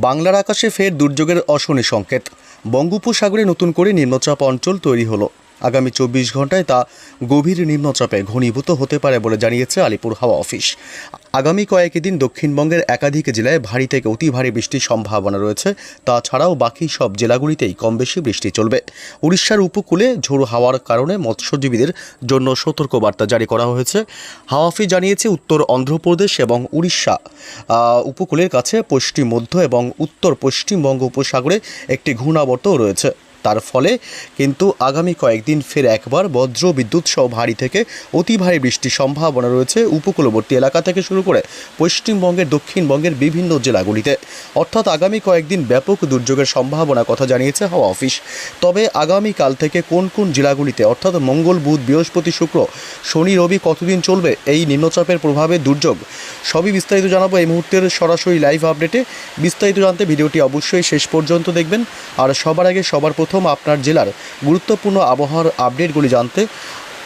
বাংলার আকাশে ফের দুর্যোগের অশনি সংকেত। বঙ্গোপসাগরে নতুন করে নিম্নচাপ অঞ্চল তৈরি হলো। আগামী চব্বিশ ঘন্টায় তা গভীর নিম্নচাপে ঘনীভূত হতে পারে বলে জানিয়েছে আলিপুর হাওয়া অফিস। আগামী কয়েকদিন দক্ষিণবঙ্গের একাধিক জেলায় ভারী থেকে অতি ভারী বৃষ্টির সম্ভাবনা রয়েছে। তাছাড়াও বাকি সব জেলাগুলিতেই কম বেশি বৃষ্টি চলবে। উড়িষ্যার উপকূলে ঝোড়ো হাওয়ার কারণে মৎস্যজীবীদের জন্য সতর্কবার্তা জারি করা হয়েছে। হাওয়া অফিস জানিয়েছে উত্তর অন্ধ্রপ্রদেশ এবং উড়িষ্যা উপকূলের কাছে পশ্চিম মধ্য এবং উত্তর পশ্চিমবঙ্গ উপসাগরে একটি ঘূর্ণাবর্তও রয়েছে। তার ফলে কিন্তু আগামী কয়েকদিন ফের একবার বজ্র বিদ্যুৎ সহ ভারী থেকে অতি ভারী বৃষ্টির সম্ভাবনা রয়েছে উপকূলবর্তী এলাকা থেকে শুরু করে পশ্চিমবঙ্গের, দক্ষিণবঙ্গের বিভিন্ন জেলাগুলিতে। অর্থাৎ আগামী কয়েকদিন ব্যাপক দুর্যোগের সম্ভাবনার কথা জানিয়েছে হাওয়া অফিস। তবে আগামীকাল থেকে কোন কোন জেলাগুলিতে, অর্থাৎ মঙ্গল, বুধ, বৃহস্পতি, শুক্র, শনি, রবি কতদিন চলবে এই নিম্নচাপের প্রভাবে দুর্যোগ? সবই বিস্তারিত জানাব এই মুহূর্তের সরাসরি লাইভ আপডেটে। বিস্তারিত জানতে ভিডিওটি অবশ্যই শেষ পর্যন্ত দেখবেন। আর সবার আগে সবার প্রথম আপনার জেলার গুরুত্বপূর্ণ আবহাওয়ার আপডেটগুলি জানতে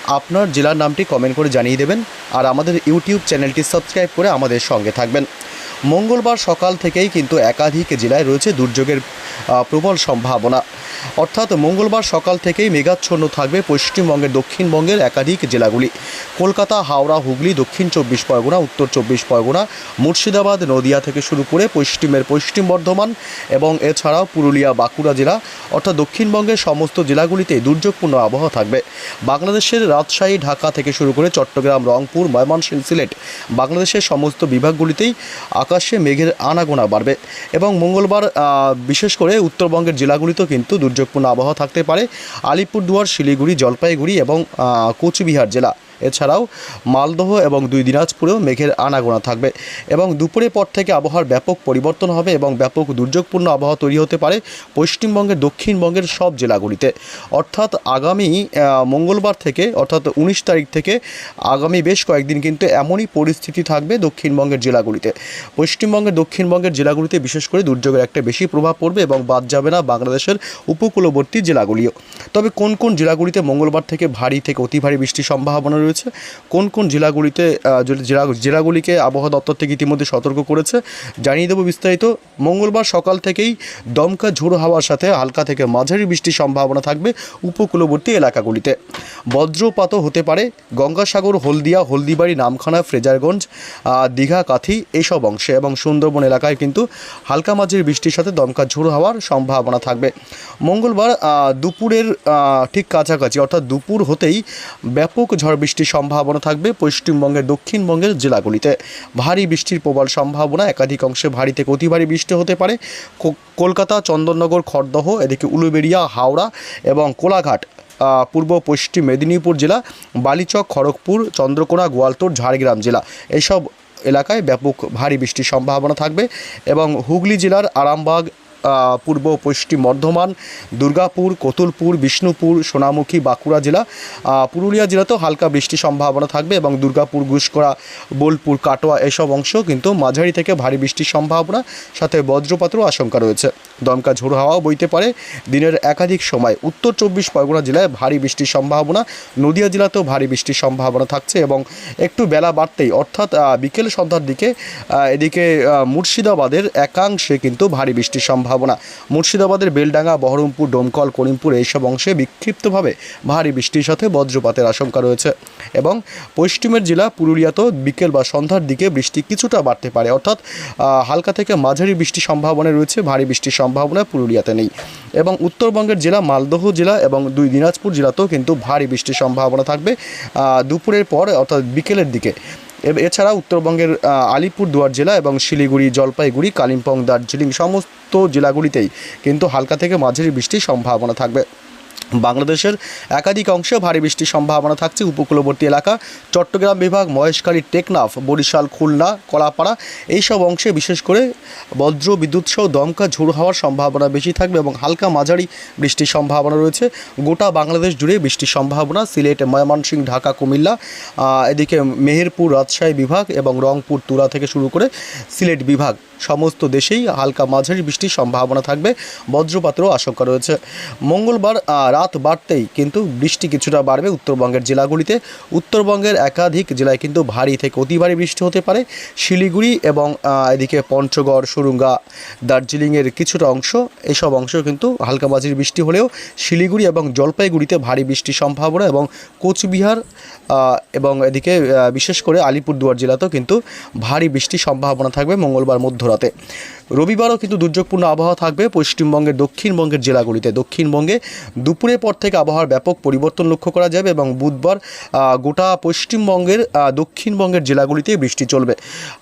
আপনার জেলার নামটি কমেন্ট করে জানিয়ে দেবেন আর আমাদের ইউটিউব চ্যানেলটি সাবস্ক্রাইব করে আমাদের সঙ্গে থাকবেন। মঙ্গলবার সকাল থেকেই কিন্তু একাধিক জেলায় রয়েছে দুর্যোগের প্রবল সম্ভাবনা। অর্থাৎ মঙ্গলবার সকাল থেকেই মেঘাচ্ছন্ন থাকবে পশ্চিমবঙ্গের দক্ষিণবঙ্গের একাধিক জেলাগুলি। কলকাতা, হাওড়া, হুগলি, দক্ষিণ চব্বিশ পরগনা, উত্তর চব্বিশ পরগনা, মুর্শিদাবাদ, নদিয়া থেকে শুরু করে পশ্চিমের পশ্চিম বর্ধমান এবং এছাড়াও পুরুলিয়া, বাঁকুড়া জেলা, অর্থাৎ দক্ষিণবঙ্গের সমস্ত জেলাগুলিতে দুর্যোগপূর্ণ আবহাওয়া থাকবে। বাংলাদেশের রাজশাহী, ঢাকা থেকে শুরু করে চট্টগ্রাম, রংপুর, ময়মনসিংহ, সিলেট বাংলাদেশের সমস্ত বিভাগগুলিতেই আকাশে মেঘের আনাগোনা বাড়বে এবং মঙ্গলবার বিশেষ করে উত্তরবঙ্গের জেলাগুলিতেও কিন্তু দুর্যোগপূর্ণ আবহাওয়া থাকতে পারে। আলিপুরদুয়ার শিলিগুড়ি জলপাইগুড়ি এবং কোচবিহার জেলা। এছাড়াও মালদহ এবং দুই দিনাজপুরেও মেঘের আনাগোনা থাকবে এবং দুপুরের পর থেকে আবহাওয়ার ব্যাপক পরিবর্তন হবে এবং ব্যাপক দুর্যোগপূর্ণ আবহাওয়া তৈরি হতে পারে পশ্চিমবঙ্গের, দক্ষিণবঙ্গের সব জেলাগুলিতে। অর্থাৎ আগামী মঙ্গলবার থেকে, অর্থাৎ উনিশ তারিখ থেকে আগামী বেশ কয়েকদিন কিন্তু এমনই পরিস্থিতি থাকবে দক্ষিণবঙ্গের জেলাগুলিতে। পশ্চিমবঙ্গের, দক্ষিণবঙ্গের জেলাগুলিতে বিশেষ করে দুর্যোগের একটা বেশি প্রভাব পড়বে এবং বাদ যাবে না বাংলাদেশের উপকূলবর্তী জেলাগুলিও। তবে কোন কোন জেলাগুলিতে মঙ্গলবার থেকে ভারী থেকে অতি ভারী বৃষ্টির সম্ভাবনা রয়েছে কোন কোন জেলাগুলিতে জেলা জেলাগুলিকে আবহাওয়া দপ্তর থেকে ইতিমধ্যে সতর্ক করেছে, জানিয়ে দেবো বিস্তারিত। মঙ্গলবার সকাল থেকেই দমকা ঝোড়ো হাওয়ার সাথে হালকা থেকে মাঝারি বৃষ্টির সম্ভাবনা থাকবে উপকূলবর্তী এলাকাগুলিতে। বজ্রপাতও হতে পারে। গঙ্গাসাগর, হলদিয়া, হলদিবাড়ি, নামখানা, ফ্রেজারগঞ্জ দীঘা, কাথি এইসব অংশে এবং সুন্দরবন এলাকায় কিন্তু হালকা মাঝারি বৃষ্টির সাথে দমকা ঝোড়ো হওয়ার সম্ভাবনা থাকবে। মঙ্গলবার দুপুরের ঠিক কাছাকাছি অর্থাৎ দুপুর হতেই ব্যাপক ঝড় বৃষ্টির সম্ভাবনা থাকবে পশ্চিমবঙ্গের দক্ষিণবঙ্গের জেলাগুলিতে। ভারী বৃষ্টির প্রবল সম্ভাবনা একাধিক অংশে ভারী থেকে অতি ভারী বৃষ্টি হতে পারে। কলকাতা, চন্দননগর, খড়দহ, এদিকে উলুবেড়িয়া, হাওড়া এবং কোলাঘাট পূর্ব, পশ্চিম মেদিনীপুর জেলা, বালিচক, খড়গপুর, চন্দ্রকোনা, গোয়ালতোর, ঝাড়গ্রাম জেলা। এইসব এলাকায় ব্যাপক ভারী বৃষ্টির সম্ভাবনা থাকবে এবং হুগলি জেলার আরামবাগ পূর্ব পশ্চিম বর্ধমান, দুর্গাপুর, কতুলপুর, বিষ্ণুপুর, সোনামুখী, বাঁকুড়া জেলা। পুরুলিয়া জেলাতেও হালকা বৃষ্টির সম্ভাবনা থাকবে এবং দুর্গাপুর গুসকরা বোলপুর, কাটোয়া এসব অংশ কিন্তু মাঝারি থেকে ভারী বৃষ্টির সম্ভাবনা, সাথে বজ্রপাতেরও আশঙ্কা রয়েছে। দমকা ঝোড়ো হাওয়াও বইতে পারে। দিনের একাধিক সময় উত্তর চব্বিশ পরগনা জেলায় ভারী বৃষ্টির সম্ভাবনা, নদিয়া জেলাতেও ভারী বৃষ্টির সম্ভাবনা থাকছে এবং একটু বেলা বাড়তেই, অর্থাৎ বিকেল সন্ধ্যার দিকে এদিকে মুর্শিদাবাদের একাংশে কিন্তু ভারী বৃষ্টির সম্ভাবনা মুর্শিদাবাদের বেলডাঙ্গা, বহরমপুর, ডোমকল, করিমপুর এইসব অংশে বিক্ষিপ্তভাবে ভারী বৃষ্টির সাথে বজ্রপাতের আশঙ্কা রয়েছে এবং পশ্চিমের জেলা পুরুলিয়াতেও বিকেল বা সন্ধ্যার দিকে বৃষ্টি কিছুটা বাড়তে পারে। অর্থাৎ হালকা থেকে মাঝারি বৃষ্টির সম্ভাবনা রয়েছে, ভারী বৃষ্টির সম্ভাবনা পুরুলিয়াতে নেই। এবং উত্তরবঙ্গের জেলা মালদহ জেলা এবং দুই দিনাজপুর জেলাতেও কিন্তু ভারী বৃষ্টির সম্ভাবনা থাকবে। দুপুরের পর, অর্থাৎ বিকেলের দিকে। এছাড়া উত্তরবঙ্গের আলিপুরদুয়ার জেলা এবং শিলিগুড়ি, জলপাইগুড়ি, কালিম্পং, দার্জিলিং, সমস্ত জেলাগুলিতেই কিন্তু হালকা থেকে মাঝারি বৃষ্টির সম্ভাবনা থাকবে। বাংলাদেশের একাধিক অংশে ভারী বৃষ্টির সম্ভাবনা থাকছে। উপকূলবর্তী এলাকা, চট্টগ্রাম বিভাগ, মহেশখালী, টেকনাফ, বরিশাল, খুলনা, কলাপাড়া, এইসব অংশে বিশেষ করে বজ্র, বিদ্যুৎ সহ দমকা ঝোড়ো হওয়ার সম্ভাবনা বেশি থাকবে এবং হালকা মাঝারি বৃষ্টির সম্ভাবনা রয়েছে। গোটা বাংলাদেশ জুড়ে বৃষ্টির সম্ভাবনা, সিলেট, ময়মনসিংহ, ঢাকা, কুমিল্লা এদিকে মেহেরপুর, রাজশাহী বিভাগ এবং রংপুর, তুরা থেকে শুরু করে সিলেট বিভাগ। সমস্ত দেশেই হালকা মাঝারি বৃষ্টির সম্ভাবনা থাকবে। বজ্রপাতেরও আশঙ্কা রয়েছে। মঙ্গলবার রাত বাড়তেই কিন্তু বৃষ্টি কিছুটা বাড়বে উত্তরবঙ্গের জেলাগুলিতে। উত্তরবঙ্গের একাধিক জেলায় কিন্তু ভারী থেকে অতি ভারী বৃষ্টি হতে পারে। শিলিগুড়ি এবং এদিকে পঞ্চগড়, সুরুঙ্গা, দার্জিলিংয়ের কিছুটা অংশ, এসব অংশ কিন্তু হালকা মাঝির বৃষ্টি হলেও শিলিগুড়ি এবং জলপাইগুড়িতে ভারী বৃষ্টির সম্ভাবনা এবং কোচবিহার এবং এদিকে বিশেষ করে আলিপুরদুয়ার জেলাতেও কিন্তু ভারী বৃষ্টির সম্ভাবনা থাকবে মঙ্গলবার মধ্যরাতে। ঘোরাতে রবিবারও কিন্তু দুর্যোগপূর্ণ আবহাওয়া থাকবে। পশ্চিমবঙ্গের দক্ষিণবঙ্গের জেলাগুলিতে দক্ষিণবঙ্গে দুপুরের পর থেকে আবহাওয়ার ব্যাপক পরিবর্তন লক্ষ্য করা যাবে এবং বুধবার গোটা পশ্চিমবঙ্গের দক্ষিণবঙ্গের জেলাগুলিতে বৃষ্টি চলবে।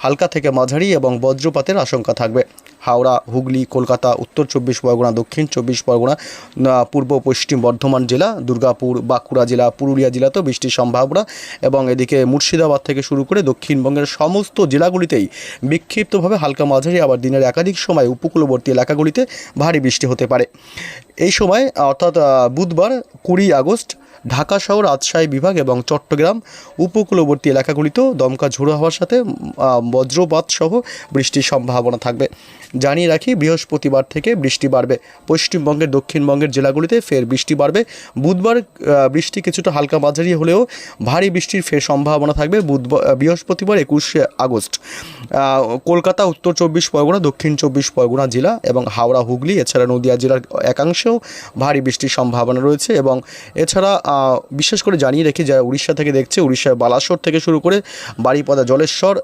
হালকা থেকে মাঝারি এবং বজ্রপাতের আশঙ্কা থাকবে। হাওড়া, হুগলি, কলকাতা, উত্তর চব্বিশ পরগনা, দক্ষিণ চব্বিশ পরগনা পূর্ব পশ্চিম বর্ধমান জেলা, দুর্গাপুর, বাঁকুড়া জেলা, পুরুলিয়া জেলাতেও বৃষ্টির সম্ভাবনা এবং এদিকে মুর্শিদাবাদ থেকে শুরু করে দক্ষিণবঙ্গের সমস্ত জেলাগুলিতেই বিক্ষিপ্তভাবে হালকা মাঝারি আবার দিনের একাধিক সময় উপকূলবর্তী এলাকাগুলিতে ভারী বৃষ্টি হতে পারে। এই সময় অর্থাৎ বুধবার কুড়ি আগস্ট ঢাকা শহর, রাজশাহী বিভাগ এবং চট্টগ্রাম উপকূলবর্তী এলাকাগুলিতেও দমকা ঝোড়ো হওয়ার সাথে বজ্রপাত সহ বৃষ্টির সম্ভাবনা থাকবে। জানিয়ে রাখি, বৃহস্পতিবার থেকে বৃষ্টি বাড়বে। পশ্চিমবঙ্গের দক্ষিণবঙ্গের জেলাগুলিতে ফের বৃষ্টি বাড়বে। বুধবার বৃষ্টি কিছুটা হালকা মাঝারি হলেও ভারী বৃষ্টির ফের সম্ভাবনা থাকবে বুধবার বৃহস্পতিবার একুশে আগস্ট। কলকাতা, উত্তর চব্বিশ পরগনা, দক্ষিণ চব্বিশ পরগনা জেলা এবং হাওড়া, হুগলি, এছাড়া নদিয়া জেলার একাংশেও ভারী বৃষ্টির সম্ভাবনা রয়েছে এবং এছাড়া বিশেষ করে জানিয়ে রেখে যারা উড়িষ্যা থেকে দেখছে, উড়িষ্যার বালাসোর থেকে শুরু করে বাড়িপদা জলেশ্বর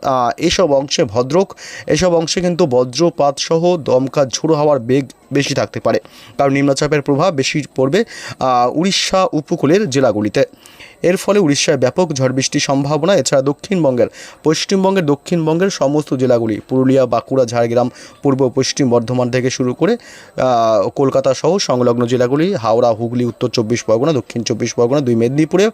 এসব অংশে ভদ্রক এসব অংশে কিন্তু বজ্রপাত সহ দমকা ঝোড়ো হওয়ার বেগ বেশি থাকতে পারে। কারণ নিম্নচাপের প্রভাব বেশি পড়বে উড়িষ্যা উপকূলের জেলাগুলিতে। এর ফলে উড়িষ্যায় ব্যাপক ঝড় বৃষ্টির সম্ভাবনা, এছাড়া দক্ষিণবঙ্গের, পশ্চিমবঙ্গের দক্ষিণবঙ্গের সমস্ত জেলাগুলি, পুরুলিয়া, বাঁকুড়া, ঝাড়গ্রাম, পূর্ব পশ্চিম বর্ধমান থেকে শুরু করে কলকাতা সহ সংলগ্ন জেলাগুলি, হাওড়া, হুগলি, উত্তর চব্বিশ পরগনা, দক্ষিণ চব্বিশ পরগনা, দুই মেদিনীপুরেও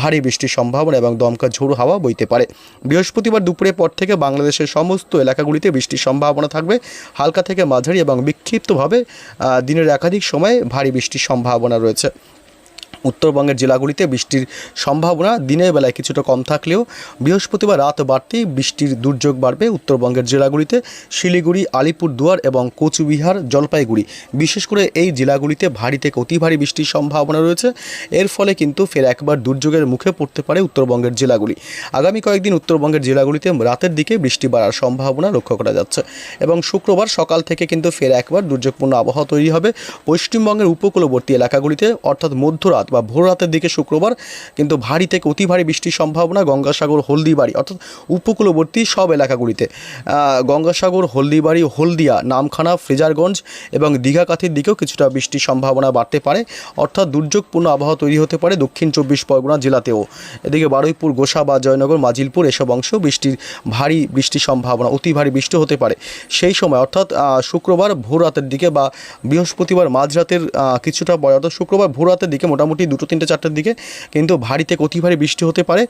ভারী বৃষ্টির সম্ভাবনা এবং দমকা ঝোড়ো হাওয়া বইতে পারে। বৃহস্পতিবার দুপুরের পর থেকে বাংলাদেশের সমস্ত এলাকাগুলিতে বৃষ্টির সম্ভাবনা থাকবে। হালকা থেকে মাঝারি এবং বিক্ষিপ্তভাবে দিনের একাধিক সময়ে ভারী বৃষ্টির সম্ভাবনা রয়েছে। উত্তরবঙ্গের জেলাগুলিতে বৃষ্টির সম্ভাবনা দিনের বেলায় কিছুটা কম থাকলেও বৃহস্পতিবার রাত বাড়তেই বৃষ্টির দুর্যোগ বাড়বে উত্তরবঙ্গের জেলাগুলিতে। শিলিগুড়ি, আলিপুরদুয়ার এবং কোচবিহার, জলপাইগুড়ি। বিশেষ করে এই জেলাগুলিতে ভারী থেকে অতি ভারী বৃষ্টির সম্ভাবনা রয়েছে। এর ফলে কিন্তু ফের একবার দুর্যোগের মুখে পড়তে পারে উত্তরবঙ্গের জেলাগুলি। আগামী কয়েকদিন উত্তরবঙ্গের জেলাগুলিতে রাতের দিকে বৃষ্টি বাড়ার সম্ভাবনা লক্ষ্য করা যাচ্ছে এবং শুক্রবার সকাল থেকে কিন্তু ফের একবার দুর্যোগপূর্ণ আবহাওয়া তৈরি হবে। পশ্চিমবঙ্গের উপকূলবর্তী এলাকাগুলিতে, অর্থাৎ মধ্যরাত বা ভোর রাতের দিকে শুক্রবার, কিন্তু ভারী থেকে অতি ভারী বৃষ্টির সম্ভাবনা গঙ্গাসাগর, হলদিবাড়ি, অর্থাৎ উপকূলবর্তী সব এলাকাগুলিতে। গঙ্গাসাগর, হলদিবাড়ি, হলদিয়া, নামখানা, ফ্রেজারগঞ্জ এবং দীঘাকাথির দিকেও কিছুটা বৃষ্টির সম্ভাবনা বাড়তে পারে। অর্থাৎ দুর্যোগপূর্ণ আবহাওয়া তৈরি হতে পারে দক্ষিণ চব্বিশ পরগনা জেলাতেও। এদিকে বারুইপুর, গোসা বা জয়নগর, মাজিলপুর এসব অংশ বৃষ্টির ভারী বৃষ্টির সম্ভাবনা, অতি ভারী বৃষ্টি হতে পারে। সেই সময়, অর্থাৎ শুক্রবার ভোর রাতের দিকে বা বৃহস্পতিবার মাঝরাতের কিছুটা পরে, অর্থাৎ শুক্রবার ভোর রাতের দিকে মোটামুটি দুটো, তিনটে, চারটের দিকে কিন্তু ভারী থেকে অতি ভারী বৃষ্টি হতে পারে।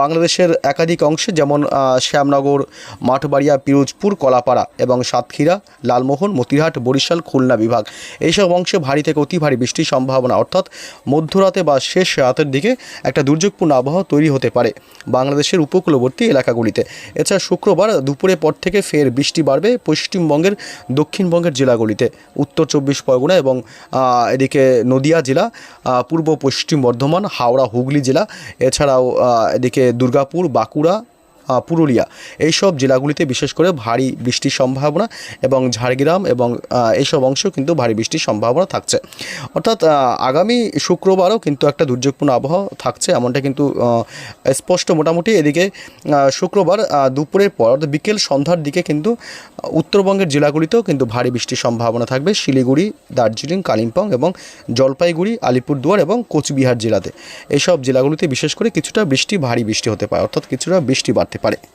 বাংলাদেশের একাধিক অংশে যেমন শ্যামনগর, মাঠবাড়িয়া, পিরোজপুর, কলাপাড়া এবং সাতক্ষীরা, লালমোহন, মতিরহাট, বরিশাল, খুলনা বিভাগ। এইসব অংশে ভারী থেকে অতি ভারী বৃষ্টির সম্ভাবনা। অর্থাৎ মধ্যরাতে বা শেষ রাতের দিকে একটা দুর্যোগপূর্ণ আবহাওয়া তৈরি হতে পারে বাংলাদেশের উপকূলবর্তী এলাকাগুলিতে। এছাড়া শুক্রবার দুপুরের পর থেকে ফের বৃষ্টি বাড়বে পশ্চিমবঙ্গের দক্ষিণবঙ্গের জেলাগুলিতে। উত্তর চব্বিশ পরগনা এবং এদিকে নদিয়া জেলা পূর্ব পশ্চিম বর্ধমান হাওড়া হুগলি জেলা এছাড়াও এদিকে দুর্গাপুর বাঁকুড়া পুরুলিয়া। এইসব জেলাগুলিতে বিশেষ করে ভারী বৃষ্টির সম্ভাবনা এবং ঝাড়গ্রাম এবং এইসব অংশ কিন্তু ভারী বৃষ্টির সম্ভাবনা থাকছে। অর্থাৎ আগামী শুক্রবারও কিন্তু একটা দুর্যোগপূর্ণ আবহাওয়া থাকছে এমনটা কিন্তু স্পষ্ট মোটামুটি এদিকে শুক্রবার দুপুরের পর অর্থাৎ বিকেল সন্ধ্যার দিকে কিন্তু উত্তরবঙ্গের জেলাগুলিতেও কিন্তু ভারী বৃষ্টির সম্ভাবনা থাকবে। শিলিগুড়ি, দার্জিলিং, কালিম্পং এবং জলপাইগুড়ি, আলিপুরদুয়ার এবং কোচবিহার জেলাতে। এইসব জেলাগুলিতে বিশেষ করে কিছুটা বৃষ্টি, ভারী বৃষ্টি হতে পারে। অর্থাৎ কিছুটা বৃষ্টি বাড়তে পারে